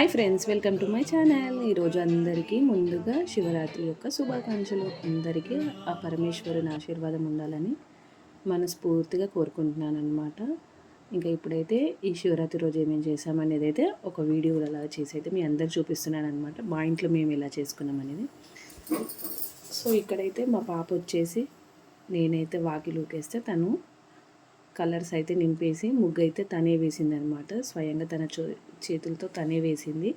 Hi friends welcome to my channel ఈరోజు అందరికీ ముందుగా శివరాత్రి యొక్క శుభాకాంక్షలు. అందరికీ ఆ పరమేశ్వరుని ఆశీర్వాదం ఉండాలని మనస్ఫూర్తిగా కోరుకుంటున్నాను అనమాట ఇంకా ఇప్పుడైతే ఈ శివరాత్రి రోజు ఏమేమి చేసామనేది అయితే ఒక వీడియో అలా చేసి అయితే మీ అందరు చూపిస్తున్నాను అనమాట మా ఇంట్లో మేము ఇలా చేసుకున్నాం అనేది సో ఇక్కడైతే మా పాప వచ్చేసి నేనైతే వాకిలు ఊకేస్తే తను కలర్స్ అయితే నింపేసి ముగ్గు అయితే తనే వేసింది అనమాట స్వయంగా తన చో- చేతులతో తనే వేసింది.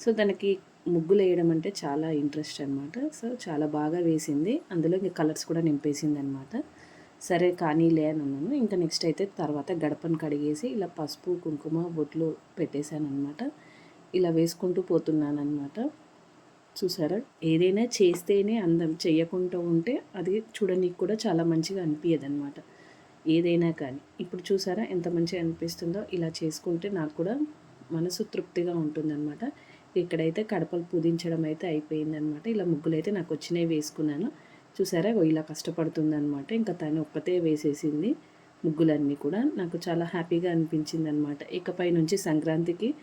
సో తనకి ముగ్గులు వేయడం అంటే చాలా ఇంట్రెస్ట్ అనమాట. సో చాలా బాగా వేసింది. అందులో ఇంకా కలర్స్ కూడా నింపేసింది అనమాట సరే కానీలే అని అన్నాను. ఇంకా నెక్స్ట్ అయితే తర్వాత గడపను కడిగేసి ఇలా పసుపు కుంకుమ బొట్లు పెట్టేశాను అనమాట ఇలా వేసుకుంటూ పోతున్నాను అనమాట చూసారా? ఏదైనా చేస్తేనే అందం చేయకుండా ఉంటే అది చూడనీకి కూడా చాలా మంచిగా అనిపించదు అనమాట ఏదైనా కానీ. ఇప్పుడు చూసారా ఎంత మంచిగా అనిపిస్తుందో? ఇలా చేసుకుంటే నాకు కూడా మనసు తృప్తిగా ఉంటుందన్నమాట. ఇక్కడైతే కడపలు పూదించడం అయితే అయిపోయిందనమాట ఇలా ముగ్గులు అయితే నాకు వచ్చినవి వేసుకున్నాను. చూసారా? ఇలా కష్టపడుతుందనమాట ఇంకా తను ఒక్కతే వేసేసింది ముగ్గులన్నీ కూడా. నాకు చాలా హ్యాపీగా అనిపించింది అనమాట ఇకపై నుంచి సంక్రాంతికి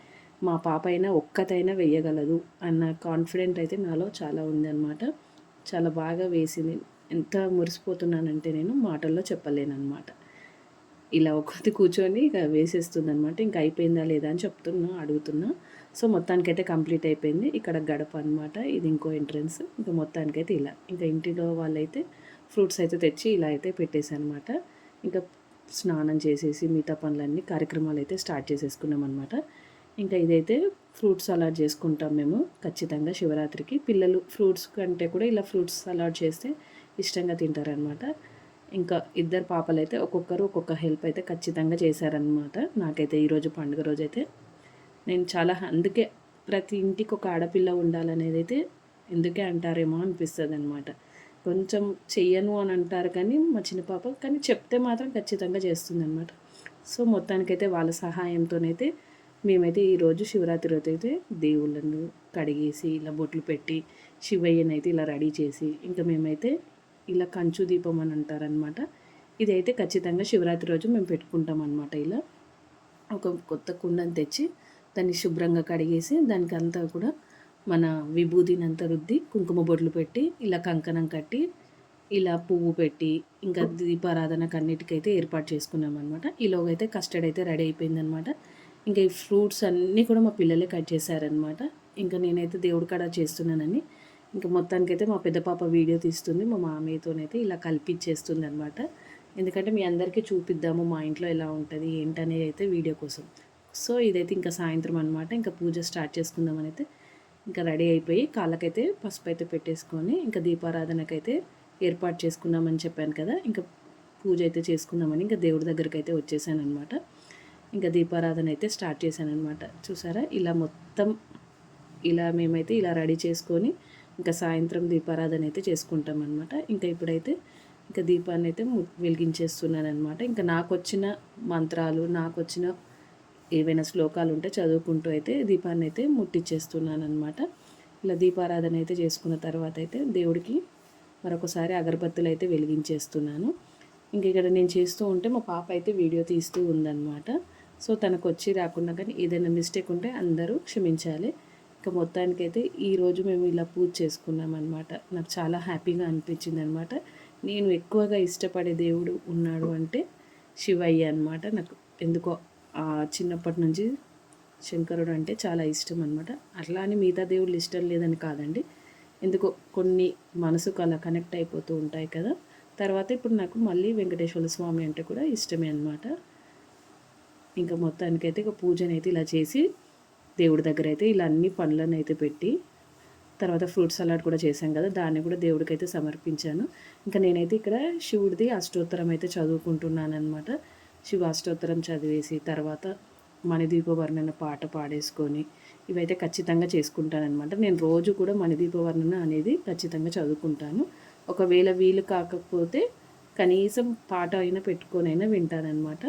మా పాప అయినా ఒక్కతైనా వేయగలదు అన్న కాన్ఫిడెంట్ అయితే నాలో చాలా ఉందన్నమాట. చాలా బాగా వేసింది. ఎంత మురిసిపోతున్నానంటే నేను మాటల్లో చెప్పలేనమాట ఇలా ఒకటి కూర్చొని ఇక వేసేస్తుంది అనమాట ఇంకా అయిపోయిందా లేదా అని చెప్తున్నా అడుగుతున్నా. సో మొత్తానికైతే కంప్లీట్ అయిపోయింది. ఇక్కడ గడప అనమాట ఇది ఇంకో ఎంట్రన్స్. ఇంకా మొత్తానికైతే ఇలా. ఇంకా ఇంటిలో వాళ్ళైతే ఫ్రూట్స్ అయితే తెచ్చి ఇలా అయితే పెట్టేశానమాట అనమాట ఇంకా స్నానం చేసేసి మిగతా పనులన్నీ కార్యక్రమాలు అయితే స్టార్ట్ చేసేసుకున్నాం అనమాట ఇంకా ఇదైతే ఫ్రూట్ సలాడ్ చేసుకుంటాం మేము. ఖచ్చితంగా శివరాత్రికి. పిల్లలు ఫ్రూట్స్ కంటే కూడా ఇలా ఫ్రూట్స్ సలాడ్ చేస్తే ఇష్టంగా తింటారనమాట ఇంకా ఇద్దరు పాపలు అయితే ఒక్కొక్కరు ఒక్కొక్క హెల్ప్ అయితే ఖచ్చితంగా చేశారనమాట నాకైతే ఈరోజు పండుగ రోజు అయితే నేను చాలా అందుకే ప్రతి ఇంటికి ఒక ఆడపిల్ల ఉండాలనేది అయితే ఎందుకే అంటారేమో అనిపిస్తుంది అనమాట కొంచెం చెయ్యను అని అంటారు కానీ మా చిన్న పాప కానీ చెప్తే మాత్రం ఖచ్చితంగా చేస్తుంది అనమాట సో మొత్తానికైతే వాళ్ళ సహాయంతోనైతే మేమైతే ఈరోజు శివరాత్రి రోజు అయితే దేవుళ్ళను కడిగేసి ఇలా బొట్లు పెట్టి శివయ్యనైతే ఇలా రెడీ చేసి ఇంకా మేమైతే ఇలా కంచు దీపం అని అంటారనమాట ఇదైతే ఖచ్చితంగా శివరాత్రి రోజు మేము పెట్టుకుంటాం అనమాట ఇలా. ఒక కొత్త కుండను తెచ్చి దాన్ని శుభ్రంగా కడిగేసి దానికి అంతా కూడా మన విభూతిని అంతా రుద్ది కుంకుమ బొడ్లు పెట్టి ఇలా కంకణం కట్టి ఇలా పువ్వు పెట్టి ఇంకా దీపారాధనకు అన్నిటికైతే ఏర్పాటు చేసుకున్నాం అనమాట ఈలోగా అయితే కస్టర్డ్ అయితే రెడీ అయిపోయిందనమాట ఇంకా ఈ ఫ్రూట్స్ అన్నీ కూడా మా పిల్లలే కట్ చేశారనమాట ఇంకా నేనైతే దేవుడి కాడ చేస్తున్నానని ఇంకా మొత్తానికైతే మా పెద్ద పాప వీడియో తీస్తుంది మా మామయ్యతోనైతే ఇలా కల్పించేస్తుంది అనమాట ఎందుకంటే మీ అందరికీ చూపిద్దాము మా ఇంట్లో ఎలా ఉంటుంది ఏంటనేది అయితే వీడియో కోసం. సో ఇదైతే ఇంకా సాయంత్రం అనమాట ఇంకా పూజ స్టార్ట్ చేసుకుందామని అయితే ఇంకా రెడీ అయిపోయి కాళ్ళకైతే పసుపు అయితే పెట్టేసుకొని ఇంకా దీపారాధనకైతే ఏర్పాటు చేసుకుందామని చెప్పాను కదా ఇంకా పూజ అయితే చేసుకుందామని ఇంకా దేవుడి దగ్గరికి అయితే వచ్చేసాను అనమాట ఇంకా దీపారాధన అయితే స్టార్ట్ చేశాను అనమాట చూసారా? ఇలా మొత్తం ఇలా మేమైతే ఇలా రెడీ చేసుకొని ఇంకా సాయంత్రం దీపారాధన అయితే చేసుకుంటాం అనమాట ఇంకా ఇప్పుడైతే ఇంకా దీపాన్ని అయితే ము- వెలిగించేస్తున్నాను అనమాట ఇంకా నాకు వచ్చిన మంత్రాలు నాకు వచ్చిన ఏవైనా శ్లోకాలు ఉంటే చదువుకుంటూ అయితే దీపాన్ని అయితే ముట్టించేస్తున్నాను అనమాట ఇలా దీపారాధన అయితే చేసుకున్న తర్వాత అయితే దేవుడికి మరొకసారి అగరబత్తులు అయితే వెలిగించేస్తున్నాను. ఇంక ఇక్కడ నేను చేస్తూ ఉంటే మా పాప అయితే వీడియో తీస్తూ ఉందన్నమాట. సో తనకు వచ్చి రాకుండా కానీ ఏదైనా మిస్టేక్ ఉంటే అందరూ క్షమించాలి. ఇంకా మొత్తానికైతే ఈరోజు మేము ఇలా పూజ చేసుకున్నాం అనమాట నాకు చాలా హ్యాపీగా అనిపించింది అనమాట నేను ఎక్కువగా ఇష్టపడే దేవుడు ఉన్నాడు అంటే శివయ్య అనమాట నాకు ఎందుకో చిన్నప్పటి నుంచి శంకరుడు అంటే చాలా ఇష్టం అనమాట అట్లా అని మిగతా దేవుళ్ళు ఇష్టం లేదని కాదండి. ఎందుకో కొన్ని మనసుకు అలా కనెక్ట్ అయిపోతూ ఉంటాయి కదా. తర్వాత ఇప్పుడు నాకు మళ్ళీ వెంకటేశ్వర స్వామి అంటే కూడా ఇష్టమే అనమాట ఇంకా మొత్తానికైతే ఇక పూజనైతే ఇలా చేసి దేవుడి దగ్గర అయితే ఇలా అన్ని పనులను అయితే పెట్టి తర్వాత ఫ్రూట్ సలాడ్ కూడా చేశాం కదా దాన్ని కూడా దేవుడికి అయితే సమర్పించాను. ఇంకా నేనైతే ఇక్కడ శివుడిది అష్టోత్తరం అయితే చదువుకుంటున్నాను అనమాట శివ అష్టోత్తరం చదివేసి తర్వాత మణిదీపవర్ణన పాట పాడేసుకొని ఇవైతే ఖచ్చితంగా చేసుకుంటానమాట నేను రోజు కూడా మణిదీపవర్ణన అనేది ఖచ్చితంగా చదువుకుంటాను. ఒకవేళ వీలు కాకపోతే కనీసం పాట అయినా పెట్టుకొనైనా వింటానమాట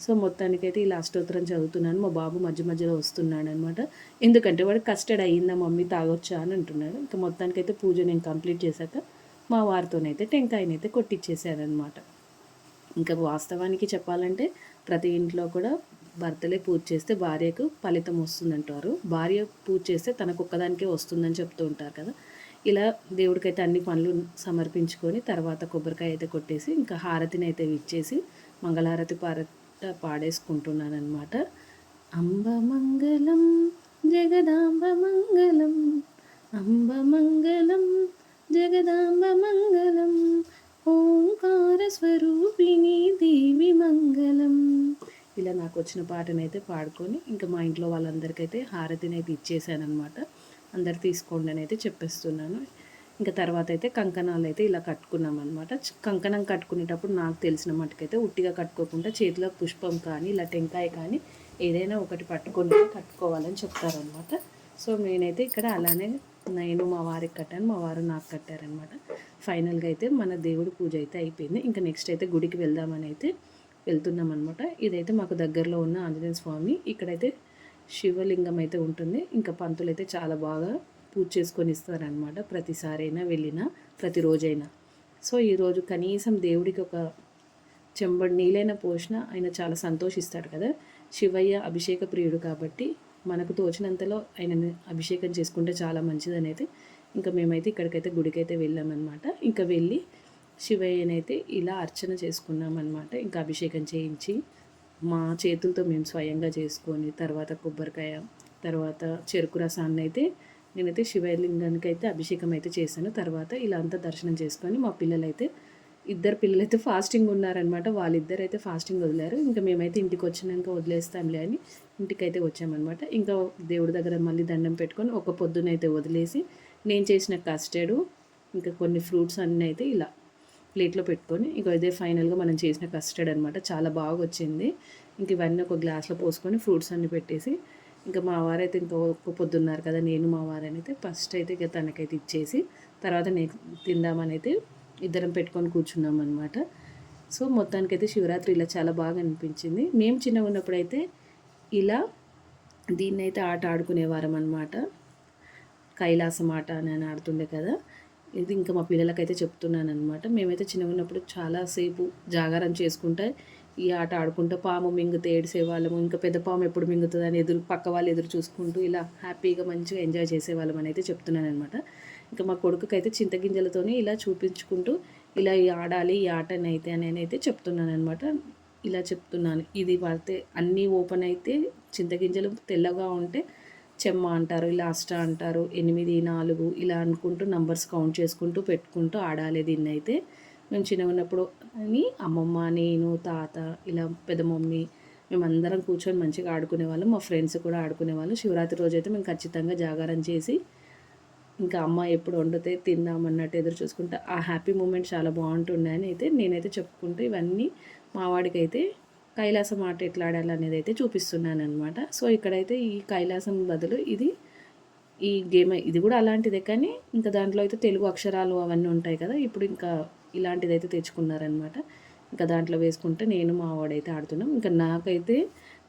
సో మొత్తానికైతే ఇలా అష్టోత్తరం చదువుతున్నాను. మా బాబు మధ్య మధ్యలో వస్తున్నాడు అనమాట ఎందుకంటే వాడు కస్టర్డ్ అయ్యిందా మమ్మీ తాగొచ్చా అని అంటున్నాడు. ఇంకా మొత్తానికైతే పూజ నేను కంప్లీట్ చేశాక మా వారితోనైతే టెంకాయనైతే కొట్టించేసారనమాట ఇంకా వాస్తవానికి చెప్పాలంటే ప్రతి ఇంట్లో కూడా భర్తలే పూజ చేస్తే భార్యకు ఫలితం వస్తుందంటారు. భార్య పూజ చేస్తే తనకు ఒక్కదానికే వస్తుందని చెప్తూ ఉంటారు కదా. ఇలా దేవుడికైతే అన్ని పనులు సమర్పించుకొని తర్వాత కొబ్బరికాయ అయితే కొట్టేసి ఇంకా హారతిని అయితే ఇచ్చేసి మంగళహారతి పారత పాడేసుకుంటున్నాను అనమాట అంబ మంగళం జగదాంబ మంగళం అంబ మంగళం జగదాంబ మంగళం ఓంకార స్వరూపిణి దేవి మంగళం. ఇలా నాకు వచ్చిన పాటనైతే పాడుకొని ఇంకా మా ఇంట్లో వాళ్ళందరికైతే హారతిని అయితే ఇచ్చేసానమాట అందరు తీసుకోండి అని అయితే చెప్పేస్తున్నాను. ఇంకా తర్వాత అయితే కంకణాలు అయితే ఇలా కట్టుకున్నాం అనమాట కంకణం కట్టుకునేటప్పుడు నాకు తెలిసిన మటుకైతే ఉట్టిగా కట్టుకోకుండా చేతిలో పుష్పం కానీ ఇలా టెంకాయ కానీ ఏదైనా ఒకటి పట్టుకొని కట్టుకోవాలని చెప్తారనమాట సో నేనైతే ఇక్కడ అలానే నేను మా వారికి కట్టాను మా వారు నాకు కట్టారనమాట ఫైనల్గా అయితే మన దేవుడి పూజ అయితే అయిపోయింది. ఇంకా నెక్స్ట్ అయితే గుడికి వెళ్దామని అయితే వెళ్తున్నాం అనమాట ఇదైతే మాకు దగ్గరలో ఉన్న ఆంజనేయ స్వామి ఇక్కడైతే శివలింగం అయితే ఉంటుంది. ఇంకా పంతులు అయితే చాలా బాగా పూజ చేసుకొని ఇస్తారనమాట ప్రతిసారైనా వెళ్ళినా ప్రతిరోజైనా. సో ఈరోజు కనీసం దేవుడికి ఒక చెంబడి నీళ్ళైనా పోసినా ఆయన చాలా సంతోషిస్తాడు కదా. శివయ్య అభిషేక ప్రియుడు కాబట్టి మనకు తోచినంతలో ఆయనని అభిషేకం చేసుకుంటే చాలా మంచిది అనేది ఇంకా మేమైతే ఇక్కడికైతే గుడికైతే వెళ్ళామన్నమాట. ఇంకా వెళ్ళి శివయ్యనైతే ఇలా అర్చన చేసుకున్నామన్నమాట. ఇంకా అభిషేకం చేయించి మా చేతులతో మేము స్వయంగా చేసుకొని తర్వాత కొబ్బరికాయ తర్వాత చెరుకు రసాన్ని అయితే నేనైతే శివలింగానికి అయితే అభిషేకం అయితే చేశాను. తర్వాత ఇలా అంతా దర్శనం చేసుకొని మా పిల్లలైతే ఇద్దరు పిల్లలైతే ఫాస్టింగ్ ఉన్నారనమాట వాళ్ళిద్దరు అయితే ఫాస్టింగ్ వదిలారు. ఇంకా మేమైతే ఇంటికి వచ్చినాక వదిలేస్తాంలే అని ఇంటికైతే వచ్చామన్నమాట. ఇంకా దేవుడి దగ్గర మళ్ళీ దండం పెట్టుకొని ఒక పొద్దునైతే వదిలేసి నేను చేసిన కస్టర్డు ఇంకా కొన్ని ఫ్రూట్స్ అన్నీ అయితే ఇలా ప్లేట్లో పెట్టుకొని ఇక ఇదే ఫైనల్గా మనం చేసిన కస్టర్డ్ అనమాట చాలా బాగా వచ్చింది ఇంక ఇవన్నీ ఒక గ్లాస్లో పోసుకొని ఫ్రూట్స్ అన్నీ పెట్టేసి ఇంకా మా వారైతే ఇంకా పొద్దున్నారు కదా నేను మా వారని అయితే ఫస్ట్ అయితే ఇక తనకైతే ఇచ్చేసి తర్వాత నేను తిందామనైతే ఇద్దరం పెట్టుకొని కూర్చున్నాం అనమాట సో మొత్తానికైతే శివరాత్రి ఇలా చాలా బాగా అనిపించింది. మేము చిన్నగా ఉన్నప్పుడు అయితే ఇలా దీన్ని అయితే ఆట ఆడుకునేవారం అనమాట కైలాసం ఆట అని ఆడుతుండే కదా ఇది ఇంకా మా పిల్లలకైతే చెప్తున్నాను అనమాట మేమైతే చిన్నగా ఉన్నప్పుడు చాలాసేపు జాగారం చేసుకుంటే ఈ ఆట ఆడుకుంటూ పాము మింగితే ఏడిసేవాళ్ళము ఇంకా పెద్ద పాము ఎప్పుడు మింగుతుంది అని ఎదురు పక్క వాళ్ళు ఎదురు చూసుకుంటూ ఇలా హ్యాపీగా మంచిగా ఎంజాయ్ చేసేవాళ్ళం అని అయితే చెప్తున్నాను అనమాట ఇంకా మా కొడుకుకైతే చింతగింజలతోనే ఇలా చూపించుకుంటూ ఇలా ఈ ఆడాలి ఈ ఆటని అయితే అని అయితే చెప్తున్నాను అనమాట ఇలా చెప్తున్నాను. ఇది పడితే అన్నీ ఓపెన్ అయితే చింతగింజలు తెల్లగా ఉంటే చెమ్మ అంటారు ఇలా అష్ట అంటారు ఎనిమిది నాలుగు ఇలా అనుకుంటూ నంబర్స్ కౌంట్ చేసుకుంటూ పెట్టుకుంటూ ఆడాలి దీన్ని అయితే మేము చిన్నగా ఉన్నప్పుడు అని అమ్మమ్మ నేను తాత ఇలా పెద్ద మమ్మీ మేమందరం కూర్చొని మంచిగా ఆడుకునే వాళ్ళం మా ఫ్రెండ్స్ కూడా ఆడుకునేవాళ్ళు. శివరాత్రి రోజు అయితే మేము ఖచ్చితంగా జాగారం చేసి ఇంకా అమ్మ ఎప్పుడు వండితే తిందామన్నట్టు ఎదురు చూసుకుంటే. ఆ హ్యాపీ మూమెంట్ చాలా బాగుంటుండే అని అయితే నేనైతే చెప్పుకుంటూ ఇవన్నీ మావాడికైతే కైలాసం ఆట ఎట్లా ఆడాలి అనేది అయితే చూపిస్తున్నాను అనమాట సో ఇక్కడైతే ఈ కైలాసం బదులు ఇది ఈ గేమ్ ఇది కూడా అలాంటిదే. కానీ ఇంకా దాంట్లో అయితే తెలుగు అక్షరాలు అవన్నీ ఉంటాయి కదా. ఇప్పుడు ఇంకా ఇలాంటిది అయితే తెచ్చుకున్నారనమాట ఇంకా దాంట్లో వేసుకుంటే నేను మా వాడైతే ఆడుతున్నాం. ఇంకా నాకైతే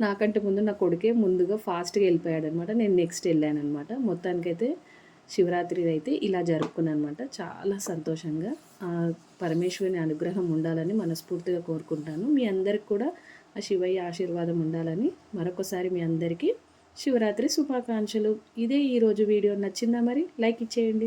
నాకంటే ముందు నా కొడుకే ముందుగా ఫాస్ట్గా వెళ్ళిపోయాడు అనమాట నేను నెక్స్ట్ వెళ్ళాను అనమాట మొత్తానికైతే శివరాత్రి అయితే ఇలా జరుపుకున్నాను అనమాట చాలా సంతోషంగా పరమేశ్వరుని అనుగ్రహం ఉండాలని మనస్ఫూర్తిగా కోరుకుంటాను. మీ అందరికి కూడా ఆ శివయ్య ఆశీర్వాదం ఉండాలని మరొకసారి మీ అందరికీ శివరాత్రి శుభాకాంక్షలు. ఇదే ఈరోజు వీడియో నచ్చిందా మరి? లైక్ ఇచ్చేయండి.